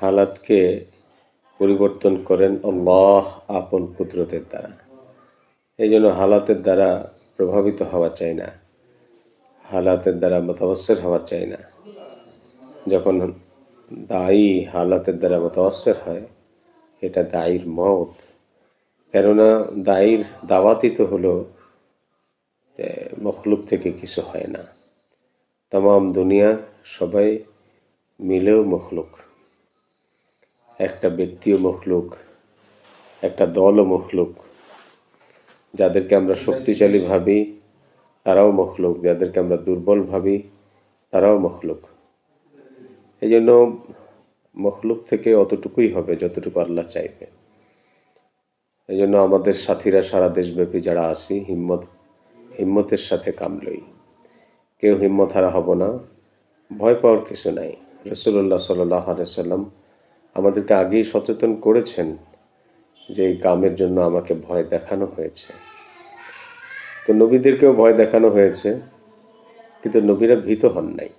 হালাতকে পরিবর্তন করেন আল্লাহ আপন কুদরতের দ্বারা। এই জন্য হালাতের দ্বারা প্রভাবিত হওয়া চাই না। হালাতের দ্বারা মতাবসের হওয়া চাই না। যখন দায়ী হালাতের দ্বারা মতাবসের হয়, এটা দায়ীর মত কেননা দায়ীর দাওয়াতই তো হলো মখলুক থেকে কিছু হয় না। তাম দুনিয়া সবাই মিলেও মখলুক। একটা ব্যক্তিও মখলুক, একটা দলও মখলুক। যাদেরকে আমরা শক্তিশালী ভাবি, তারাও মখলুক। যাদেরকে আমরা দুর্বল ভাবি, তারাও মখলুক। এই জন্য মখলুক থেকে অতটুকুই হবে যতটুকু আল্লাহ চাইবে। এই জন্য আমাদের সাথীরা সারা দেশব্যাপী যারা আছি, হিম্মত, হিম্মতের সাথে কামলই। কেউ হিম্মত হারা হব না। ভয় পাওয়ার কিছু নাই। রসুল্লাহ সাল্লাহ আমাদেরকে আগেই সচেতন করেছেন যে এই কামের জন্য আমাকে ভয় দেখানো হয়েছে। তো নবীদেরকেও ভয় দেখানো হয়েছে, কিন্তু নবীরা ভীত হন নাই।